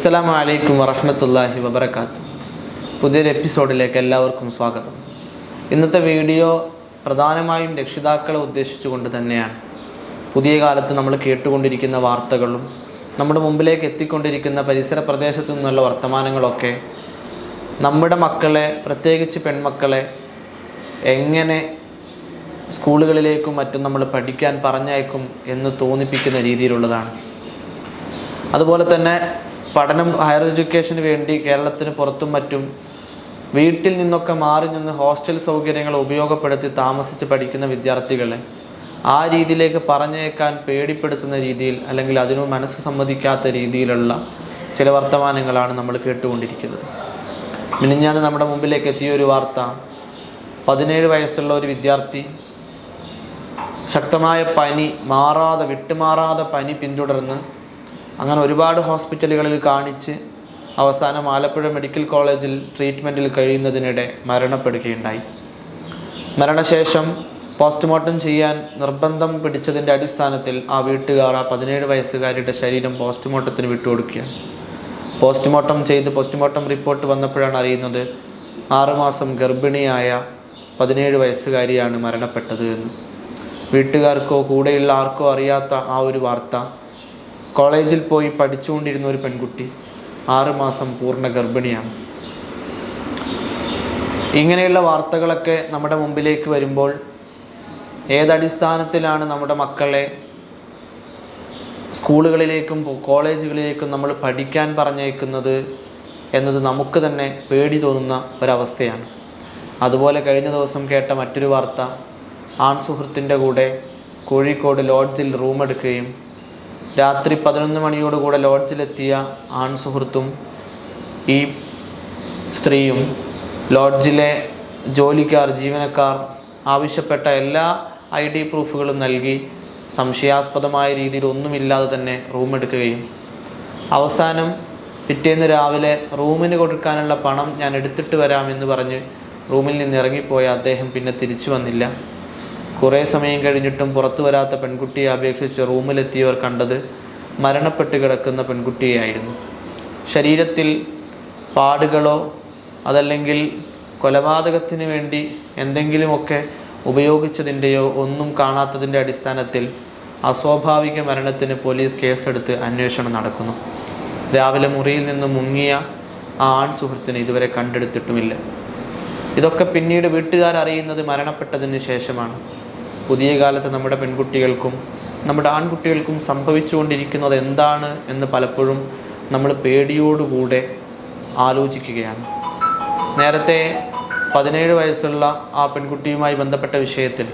അസ്സലാമു അലൈക്കും വറഹമത്തല്ലാഹി വബർക്കാത്തു പുതിയൊരു എപ്പിസോഡിലേക്ക് എല്ലാവർക്കും സ്വാഗതം. ഇന്നത്തെ വീഡിയോ പ്രധാനമായും രക്ഷിതാക്കളെ ഉദ്ദേശിച്ചുകൊണ്ട് തന്നെയാണ്. പുതിയ കാലത്ത് നമ്മൾ കേട്ടുകൊണ്ടിരിക്കുന്ന വാർത്തകളും നമ്മുടെ മുമ്പിലേക്ക് എത്തിക്കൊണ്ടിരിക്കുന്ന പരിസര പ്രദേശത്തു നിന്നുള്ള വർത്തമാനങ്ങളൊക്കെ നമ്മുടെ മക്കളെ പ്രത്യേകിച്ച് പെൺമക്കളെ എങ്ങനെ സ്കൂളുകളിലേക്കും മറ്റും നമ്മൾ പഠിക്കാൻ പറഞ്ഞയക്കും എന്ന് തോന്നിപ്പിക്കുന്ന രീതിയിലുള്ളതാണ്. അതുപോലെ തന്നെ പഠനം ഹയർ എഡ്യൂക്കേഷന് വേണ്ടി കേരളത്തിന് പുറത്തും മറ്റും വീട്ടിൽ നിന്നൊക്കെ മാറി നിന്ന് ഹോസ്റ്റൽ സൗകര്യങ്ങൾ ഉപയോഗപ്പെടുത്തി താമസിച്ച് പഠിക്കുന്ന വിദ്യാർത്ഥികളെ ആ രീതിയിലേക്ക് പറഞ്ഞേക്കാൻ പേടിപ്പെടുത്തുന്ന രീതിയിൽ അല്ലെങ്കിൽ അതിനു മനസ്സ് സമ്മതിക്കാത്ത രീതിയിലുള്ള ചില വർത്തമാനങ്ങളാണ് നമ്മൾ കേട്ടുകൊണ്ടിരിക്കുന്നത്. മിനിഞ്ഞാന്ന് നമ്മുടെ മുമ്പിലേക്ക് എത്തിയ ഒരു വാർത്ത പതിനേഴ് വയസ്സുള്ള ഒരു വിദ്യാർത്ഥി ശക്തമായ പനി മാറാതെ വിട്ടുമാറാതെ പനി പിന്തുടർന്ന് അങ്ങനെ ഒരുപാട് ഹോസ്പിറ്റലുകളിൽ കാണിച്ച് അവസാനം ആലപ്പുഴ മെഡിക്കൽ കോളേജിൽ ട്രീറ്റ്മെന്റിൽ കഴിയുന്നതിനിടെ മരണപ്പെടുകയുണ്ടായി. മരണശേഷം പോസ്റ്റ്മോർട്ടം ചെയ്യാൻ നിർബന്ധം പിടിച്ചതിന്റെ അടിസ്ഥാനത്തിൽ ആ വീട്ടുകാർ ആ പതിനേഴ് വയസ്സുകാരിയുടെ ശരീരം പോസ്റ്റ്മോർട്ടത്തിന് വിട്ടുകൊടുക്കുകയാണ്. പോസ്റ്റ്മോർട്ടം ചെയ്ത് പോസ്റ്റ്മോർട്ടം റിപ്പോർട്ട് വന്നപ്പോഴാണ് അറിയുന്നത് ആറുമാസം ഗർഭിണിയായ പതിനേഴ് വയസ്സുകാരിയാണ് മരണപ്പെട്ടത് എന്ന്. വീട്ടുകാർക്കോ കൂടെയുള്ള ആർക്കോ അറിയാത്ത ആ ഒരു വാർത്ത കോളേജിൽ പോയി പഠിച്ചുകൊണ്ടിരുന്ന ഒരു പെൺകുട്ടി ആറുമാസം പൂർണ ഗർഭിണിയാണ്. ഇങ്ങനെയുള്ള വാർത്തകളൊക്കെ നമ്മുടെ മുമ്പിലേക്ക് വരുമ്പോൾ ഏതടിസ്ഥാനത്തിലാണ് നമ്മുടെ മക്കളെ സ്കൂളുകളിലേക്കും കോളേജുകളിലേക്കും നമ്മൾ പഠിക്കാൻ പറഞ്ഞേക്കുന്നത് എന്നത് നമുക്ക് തന്നെ പേടി തോന്നുന്ന ഒരവസ്ഥയാണ്. അതുപോലെ കഴിഞ്ഞ ദിവസം കേട്ട മറ്റൊരു വാർത്ത ആൺ സുഹൃത്തിന്റെ കൂടെ കോഴിക്കോട് ലോഡ്ജിൽ റൂം എടുക്കുകയും രാത്രി പതിനൊന്ന് മണിയോടുകൂടെ ലോഡ്ജിലെത്തിയ ആൺ സുഹൃത്തും ഈ സ്ത്രീയും ലോഡ്ജിലെ ജോലിക്കാർ ജീവനക്കാർ ആവശ്യപ്പെട്ട എല്ലാ ഐ ഡി പ്രൂഫുകളും നൽകി സംശയാസ്പദമായ രീതിയിൽ ഒന്നുമില്ലാതെ തന്നെ റൂം എടുക്കുകയും അവസാനം പിറ്റേന്ന് രാവിലെ റൂമിന് കൊടുക്കാനുള്ള പണം ഞാൻ എടുത്തിട്ട് വരാമെന്ന് പറഞ്ഞ് റൂമിൽ നിന്ന് ഇറങ്ങിപ്പോയ അദ്ദേഹം പിന്നെ തിരിച്ചു വന്നില്ല. കുറേ സമയം കഴിഞ്ഞിട്ടും പുറത്തു വരാത്ത പെൺകുട്ടിയെ അപേക്ഷിച്ച് റൂമിലെത്തിയവർ കണ്ടത് മരണപ്പെട്ട് കിടക്കുന്ന പെൺകുട്ടിയായിരുന്നു ശരീരത്തിൽ പാടുകളോ അതല്ലെങ്കിൽ കൊലപാതകത്തിന് വേണ്ടി എന്തെങ്കിലുമൊക്കെ ഉപയോഗിച്ചതിന്റെയോ ഒന്നും കാണാത്തതിന്റെ അടിസ്ഥാനത്തിൽ അസ്വാഭാവിക മരണത്തിന് പോലീസ് കേസെടുത്ത് അന്വേഷണം നടക്കുന്നു. രാവിലെ മുറിയിൽ നിന്ന് മുങ്ങിയ ആ ആൺ സുഹൃത്തിനെ ഇതുവരെ കണ്ടെടുത്തിട്ടുമില്ല. ഇതൊക്കെ പിന്നീട് വീട്ടുകാർ അറിയുന്നത് മരണപ്പെട്ടതിന് ശേഷമാണ്. പുതിയ കാലത്ത് നമ്മുടെ പെൺകുട്ടികൾക്കും നമ്മുടെ ആൺകുട്ടികൾക്കും സംഭവിച്ചുകൊണ്ടിരിക്കുന്നത് എന്താണ് എന്ന് പലപ്പോഴും നമ്മൾ പേടിയോടുകൂടെ ആലോചിക്കുകയാണ്. നേരത്തെ പതിനേഴ് വയസ്സുള്ള ആ പെൺകുട്ടിയുമായി ബന്ധപ്പെട്ട വിഷയത്തിൽ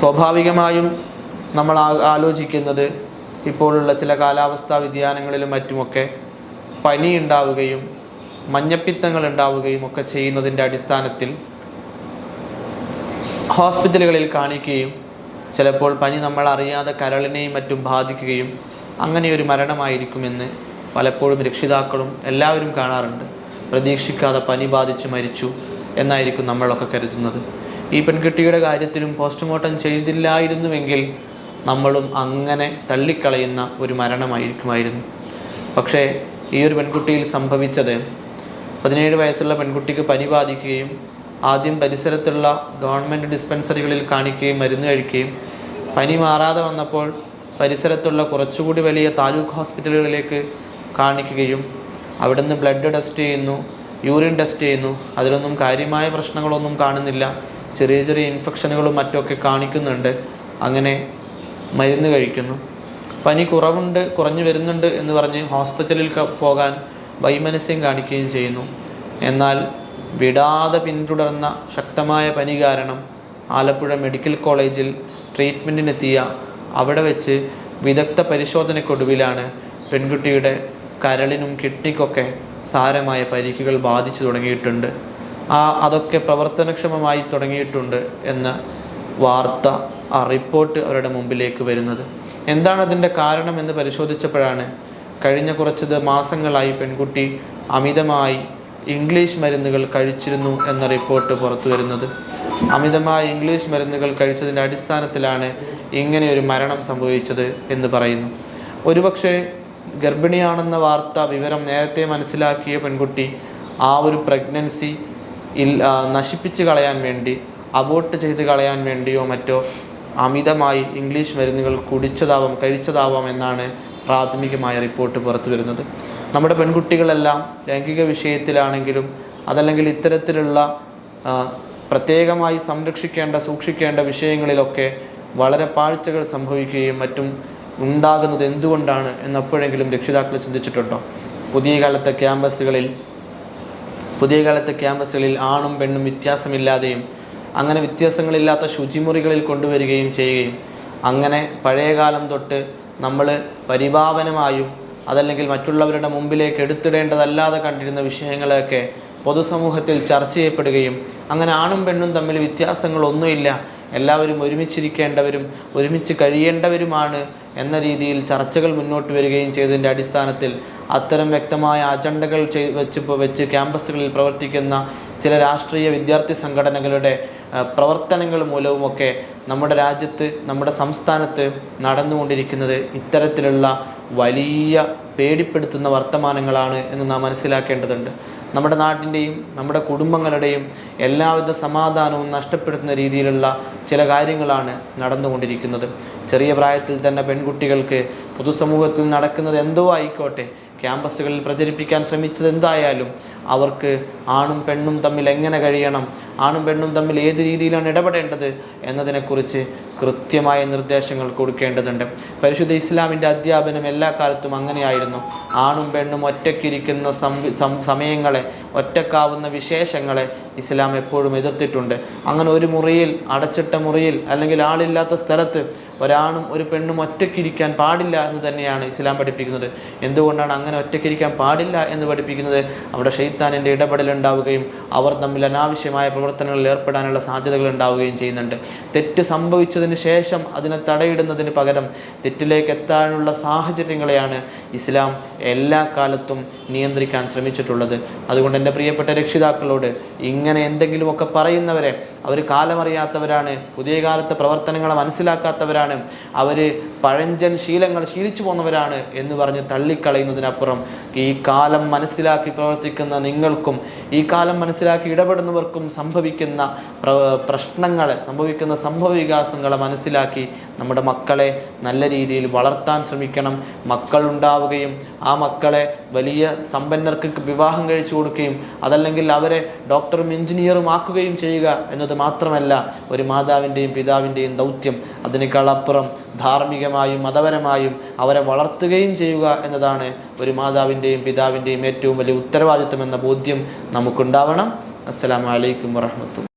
സ്വാഭാവികമായും നമ്മൾ ആലോചിക്കുന്നത് ഇപ്പോഴുള്ള ചില കാലാവസ്ഥാ വ്യതിയാനങ്ങളിലും മറ്റുമൊക്കെ പനി ഉണ്ടാവുകയും മഞ്ഞപ്പിത്തങ്ങൾ ഉണ്ടാവുകയും ഒക്കെ ചെയ്യുന്നതിന്റെ അടിസ്ഥാനത്തിൽ ഹോസ്പിറ്റലുകളിൽ കാണിക്കുകയും ചിലപ്പോൾ പനി നമ്മൾ അറിയാതെ കരളിനെയും മറ്റും ബാധിക്കുകയും അങ്ങനെ ഒരു മരണമായിരിക്കുമെന്ന് പലപ്പോഴും രക്ഷിതാക്കളും എല്ലാവരും കാണാറുണ്ട്. പ്രതീക്ഷിക്കാതെ പനി ബാധിച്ച് മരിച്ചു എന്നായിരിക്കും നമ്മളൊക്കെ കരുതുന്നത്. ഈ പെൺകുട്ടിയുടെ കാര്യത്തിലും പോസ്റ്റ്മോർട്ടം ചെയ്തില്ലായിരുന്നുവെങ്കിൽ നമ്മളും അങ്ങനെ തള്ളിക്കളയുന്ന ഒരു മരണമായിരിക്കുമായിരുന്നു. പക്ഷേ ഈ ഒരു പെൺകുട്ടിയിൽ സംഭവിച്ചത് പതിനേഴ് വയസ്സുള്ള പെൺകുട്ടിക്ക് പനി ബാധിക്കുകയും ആദ്യം പരിസരത്തുള്ള ഗവൺമെന്റ് ഡിസ്പെൻസറികളിൽ കാണിക്കുകയും മരുന്ന് കഴിക്കുകയും പനി മാറാതെ വന്നപ്പോൾ പരിസരത്തുള്ള കുറച്ചുകൂടി വലിയ താലൂക്ക് ഹോസ്പിറ്റലുകളിലേക്ക് കാണിക്കുകയും അവിടുന്ന് ബ്ലഡ് ടെസ്റ്റ് ചെയ്യുന്നു യൂറിൻ ടെസ്റ്റ് ചെയ്യുന്നു. അതിലൊന്നും കാര്യമായ പ്രശ്നങ്ങളൊന്നും കാണുന്നില്ല. ചെറിയ ചെറിയ ഇൻഫെക്ഷനുകളും മറ്റുമൊക്കെ കാണിക്കുന്നുണ്ട്. അങ്ങനെ മരുന്ന് കഴിക്കുന്നു. പനി കുറവുണ്ട് കുറഞ്ഞു വരുന്നുണ്ട് എന്ന് പറഞ്ഞ് ഹോസ്പിറ്റലിൽ പോകാൻ വൈമനസ്യം കാണിക്കുകയും ചെയ്യുന്നു. എന്നാൽ വിടാതെ പിന്തുടർന്ന ശക്തമായ പനി കാരണം ആലപ്പുഴ മെഡിക്കൽ കോളേജിൽ ട്രീറ്റ്മെന്റിനെത്തിയ അവിടെ വെച്ച് വിദഗ്ധ പരിശോധനയ്ക്കൊടുവിലാണ് പെൺകുട്ടിയുടെ കരളിനും കിഡ്നിക്കൊക്കെ സാരമായ പരിക്കുകൾ ബാധിച്ചു തുടങ്ങിയിട്ടുണ്ട്. ആ അതൊക്കെ പ്രവർത്തനക്ഷമമായി തുടങ്ങിയിട്ടുണ്ട് എന്ന വാർത്ത ആ റിപ്പോർട്ട് അവരുടെ മുമ്പിലേക്ക് വരുന്നത്. എന്താണ് അതിന്റെ കാരണം എന്ന് പരിശോധിച്ചപ്പോഴാണ് കഴിഞ്ഞ കുറച്ച് മാസങ്ങളായി പെൺകുട്ടി അമിതമായി ഇംഗ്ലീഷ് മരുന്നുകൾ കഴിച്ചിരുന്നു എന്ന റിപ്പോർട്ട് പുറത്തു വരുന്നത്. അമിതമായ ഇംഗ്ലീഷ് മരുന്നുകൾ കഴിച്ചതിന്റെ അടിസ്ഥാനത്തിലാണ് ഇങ്ങനെ ഒരു മരണം സംഭവിച്ചത് എന്ന് പറയുന്നു. ഒരുപക്ഷെ ഗർഭിണിയാണെന്ന വാർത്ത വിവരം നേരത്തെ മനസ്സിലാക്കിയ പെൺകുട്ടി ആ ഒരു പ്രഗ്നൻസി ഇൽ നശിപ്പിച്ച് കളയാൻ വേണ്ടി അബോട്ട് ചെയ്ത് കളയാൻ വേണ്ടിയോ മറ്റോ അമിതമായി ഇംഗ്ലീഷ് മരുന്നുകൾ കുടിച്ചതാവാം കഴിച്ചതാവാം എന്നാണ് പ്രാഥമികമായ റിപ്പോർട്ട് പുറത്തു വരുന്നത്. നമ്മുടെ പെൺകുട്ടികളെല്ലാം ലൈംഗിക വിഷയത്തിലാണെങ്കിലും അതല്ലെങ്കിൽ ഇത്തരത്തിലുള്ള പ്രത്യേകമായി സംരക്ഷിക്കേണ്ട സൂക്ഷിക്കേണ്ട വിഷയങ്ങളിലൊക്കെ വളരെ പാഴ്ചകൾ സംഭവിക്കുകയും മറ്റും ഉണ്ടാകുന്നത് എന്തുകൊണ്ടാണ് എന്നപ്പോഴെങ്കിലും രക്ഷിതാക്കൾ ചിന്തിച്ചിട്ടുണ്ടോ? പുതിയ കാലത്തെ ക്യാമ്പസുകളിൽ പുതിയ കാലത്തെ ക്യാമ്പസുകളിൽ ആണും പെണ്ണും വ്യത്യാസമില്ലാതെയും അങ്ങനെ വ്യത്യാസങ്ങളില്ലാത്ത ശുചിമുറികളിൽ കൊണ്ടുവരികയും ചെയ്യുകയും അങ്ങനെ പഴയകാലം തൊട്ട് നമ്മൾ പരിഭാവനമായും അതല്ലെങ്കിൽ മറ്റുള്ളവരുടെ മുമ്പിലേക്ക് എടുത്തിടേണ്ടതല്ലാതെ കണ്ടിരുന്ന വിഷയങ്ങളെയൊക്കെ പൊതുസമൂഹത്തിൽ ചർച്ച ചെയ്യപ്പെടുകയും അങ്ങനെ ആണും പെണ്ണും തമ്മിൽ വ്യത്യാസങ്ങളൊന്നുമില്ല. എല്ലാവരും ഒരുമിച്ചിരിക്കേണ്ടവരും ഒരുമിച്ച് കഴിയേണ്ടവരുമാണ് എന്ന രീതിയിൽ ചർച്ചകൾ മുന്നോട്ട് വരികയും ചെയ്തതിന്റെ അടിസ്ഥാനത്തിൽ അത്തരം വ്യക്തമായ അജണ്ടകൾ വെച്ച് വെച്ച് ക്യാമ്പസുകളിൽ പ്രവർത്തിക്കുന്ന ചില രാഷ്ട്രീയ വിദ്യാർത്ഥി സംഘടനകളുടെ പ്രവർത്തനങ്ങൾ മൂലവുമൊക്കെ നമ്മുടെ രാജ്യത്ത് നമ്മുടെ സംസ്ഥാനത്ത് നടന്നുകൊണ്ടിരിക്കുന്നത് ഇത്തരത്തിലുള്ള വലിയ പേടിപ്പെടുത്തുന്ന വർത്തമാനങ്ങളാണ് എന്ന് നാം മനസ്സിലാക്കേണ്ടതുണ്ട്. നമ്മുടെ നാട്ടിന്റെയും നമ്മുടെ കുടുംബങ്ങളുടെയും എല്ലാവിധ സമാധാനവും നഷ്ടപ്പെടുത്തുന്ന രീതിയിലുള്ള ചില കാര്യങ്ങളാണ് നടന്നുകൊണ്ടിരിക്കുന്നത്. ചെറിയ പ്രായത്തിൽ തന്നെ പെൺകുട്ടികൾക്ക് പൊതുസമൂഹത്തിൽ നടക്കുന്നത് എന്തോ ആയിക്കോട്ടെ. ക്യാമ്പസുകളിൽ പ്രചരിപ്പിക്കാൻ ശ്രമിച്ചത് എന്തായാലും അവർക്ക് ആണും പെണ്ണും തമ്മിൽ എങ്ങനെ കഴിയണം? ആണും പെണ്ണും തമ്മിൽ ഏത് രീതിയിലാണ് ഇടപെടേണ്ടത് എന്നതിനെക്കുറിച്ച് കൃത്യമായ നിർദ്ദേശങ്ങൾ കൊടുക്കേണ്ടതുണ്ട്. പരിശുദ്ധ ഇസ്ലാമിന്റെ അധ്യാപനം എല്ലാ കാലത്തും അങ്ങനെയായിരുന്നു. ആണും പെണ്ണും ഒറ്റയ്ക്കിരിക്കുന്ന സമയങ്ങളെ ഒറ്റക്കാവുന്ന വിശേഷങ്ങളെ ഇസ്ലാം എപ്പോഴും എതിർത്തിട്ടുണ്ട്. അങ്ങനെ ഒരു മുറിയിൽ അടച്ചിട്ട മുറിയിൽ അല്ലെങ്കിൽ ആളില്ലാത്ത സ്ഥലത്ത് ഒരാണും ഒരു പെണ്ണും ഒറ്റയ്ക്കിരിക്കാൻ പാടില്ല എന്ന് തന്നെയാണ് ഇസ്ലാം പഠിപ്പിക്കുന്നത്. എന്തുകൊണ്ടാണ് അങ്ങനെ ഒറ്റയ്ക്കിരിക്കാൻ പാടില്ല എന്ന് പഠിപ്പിക്കുന്നത്? അവിടെ ഷെയ്ത്താനിന്റെ ഇടപെടൽ ഉണ്ടാവുകയും അവർ തമ്മിൽ അനാവശ്യമായ പ്രവർത്തനങ്ങളിൽ ഏർപ്പെടാനുള്ള സാധ്യതകൾ ഉണ്ടാവുകയും ചെയ്യുന്നുണ്ട്. തെറ്റ് സംഭവിച്ചതിന് ശേഷം അതിനെ തടയിടുന്നതിന് പകരം തെറ്റിലേക്ക് എത്താനുള്ള സാഹചര്യങ്ങളെയാണ് ഇസ്ലാം എല്ലാ കാലത്തും നിയന്ത്രിക്കാൻ ശ്രമിച്ചിട്ടുള്ളത്. അതുകൊണ്ട് എന്റെ പ്രിയപ്പെട്ട രക്ഷിതാക്കളോട് ഇങ്ങനെ എന്തെങ്കിലുമൊക്കെ പറയുന്നവരെ അവർ കാലമറിയാത്തവരാണ് പുതിയ കാലത്തെ പ്രവർത്തനങ്ങളെ മനസ്സിലാക്കാത്തവരാണ് അവർ പഴഞ്ചൻ ശീലങ്ങൾ ശീലിച്ചു പോന്നവരാണ് എന്ന് പറഞ്ഞ് തള്ളിക്കളയുന്നതിനപ്പുറം ഈ കാലം മനസ്സിലാക്കി പ്രവർത്തിക്കുന്ന നിങ്ങൾക്കും ഈ കാലം മനസ്സിലാക്കി ഇടപെടുന്നവർക്കും സംഭവിക്കുന്ന പ്ര പ്രശ്നങ്ങളെ സംഭവിക്കുന്ന സംഭവ വികാസങ്ങളെ മനസ്സിലാക്കി നമ്മുടെ മക്കളെ നല്ല രീതിയിൽ വളർത്താൻ ശ്രമിക്കണം. മക്കളുണ്ടാവുകയും ആ മക്കളെ വലിയ സമ്പന്നർക്ക് വിവാഹം കഴിച്ചു കൊടുക്കുകയും അതല്ലെങ്കിൽ അവരെ ഡോക്ടറും എഞ്ചിനീയറും ആക്കുകയും ചെയ്യുക എന്നത് മാത്രമല്ല ഒരു മാതാവിന്റെയും പിതാവിന്റെയും ദൗത്യം. അതിനേക്കാൾ അപ്പുറം ധാർമ്മികമായും മതപരമായും അവരെ വളർത്തുകയും ചെയ്യുക എന്നതാണ് ഒരു മാതാവിന്റെയും പിതാവിന്റെയും ഏറ്റവും വലിയ ഉത്തരവാദിത്വം എന്ന ബോധ്യം നമുക്കുണ്ടാവണം. അസ്സലാമു അലൈക്കും വറഹ്മത്തുള്ളാഹി